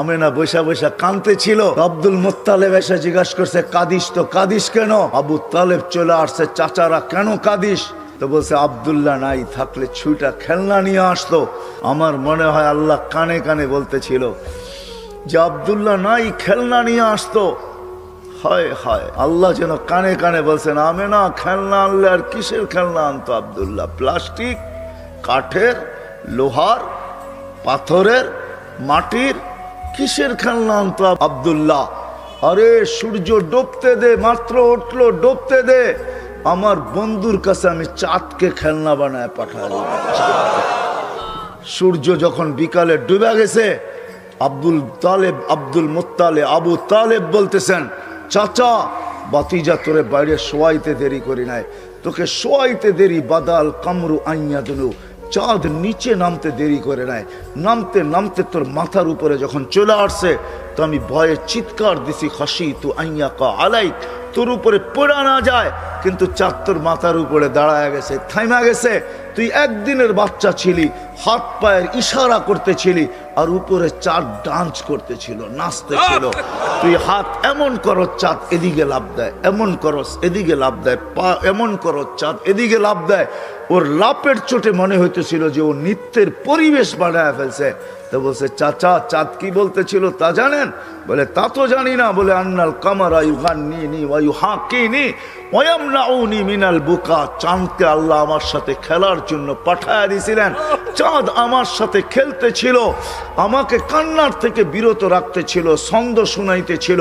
আমেনা বৈশা বৈশা কানতে ছিল। আব্দুল মোত্তালেব এসে জিজ্ঞাসা করছে, কাদিস তো কাদিস কেন? আবু তালেব চলে আসছে, চাচারা কেন কাদিস? তো বলছে, আবদুল্লাহ নাই, থাকলে ছুইটা খেলনা নিয়ে আসতো। আমার মনে হয় আল্লাহ কানে কানে বলতেছিল যে, আবদুল্লাহ নাই, খেলনা নিয়ে আসতো। হয় হয়, আল্লাহ যেন কানে কানে বলছেন আমি না খেলনা আনলে আর কিসের খেলনা আনতো আবদুল্লাহ? প্লাস্টিক, কাঠের, লোহার, পাথরের, মাটির কিসের খেলনা আনতো আবদুল্লাহ। আরে, সূর্য ডুবতে দে, মাত্র উঠল, ডুবতে দে। আমার বন্ধুর কাছে আমি চাঁদকে খেলনা বানায় পাঠালাম। সূর্য যখন বিকালে ডুবে গেছে, আব্দুল তালেব, আব্দুল মোত্তালে, আবু তালেব বলতেছেন, চাচা, বাতিজা তোরে বাইরে শোয়াইতে দেরি করি নাই। তোকে শোয়াইতে দেরি, বাদাল কামরু আইয়া দুনু চাঁদ নিচে নামতে দেরি করে নেয় নামতে নামতে তোর মাথার উপরে যখন চলে আসছে, তো আমি ভয়ে চিৎকার দিছি খাসি তু আইয়া ক আলাই তোর উপরে পড়া না যায় কিন্তু চাঁদ তোর মাথার উপরে দাঁড়ায় গেছে, থাইমা গেছে। তুই একদিনের বাচ্চা ছিলি, হাত পায়ের ইশারা করতেছিলি আর উপরে চাঁদ ডান্স করতেছিল নাচতেছিল তুই হাত এমন করো, চাঁদ এদিকে লাভ দেয়, এমন করস এদিকে লাভ দেয়, পা এমন করো, চাঁদ এদিকে লাভ দেয়। ওর লাপের চোটে মনে হইতেছিল যে ও নিত্যের পরিবেশ বানায় ফেলছে। তো বলছে, চাচা, চাঁদ কি বলতেছিল তা জানেন? বলে, তা তো জানি না। বলে, আন্নাল কামারা ইউগান্নি নি ওয়ায়ু হাকিনি মিনাল বুকা আল্লাহ আমার সাথে খেলার জন্য পাঠায় দিয়েছিলেন। চাঁদ আমার সাথে খেলতে ছিল, আমাকে কান্নার থেকে বিরত রাখতে ছিল শুনাইতে ছিল,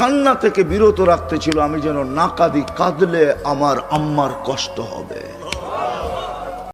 কান্না থেকে বিরত রাখতে ছিল, আমি যেন না কাঁদি কাঁদলে আমার আম্মার কষ্ট হবে।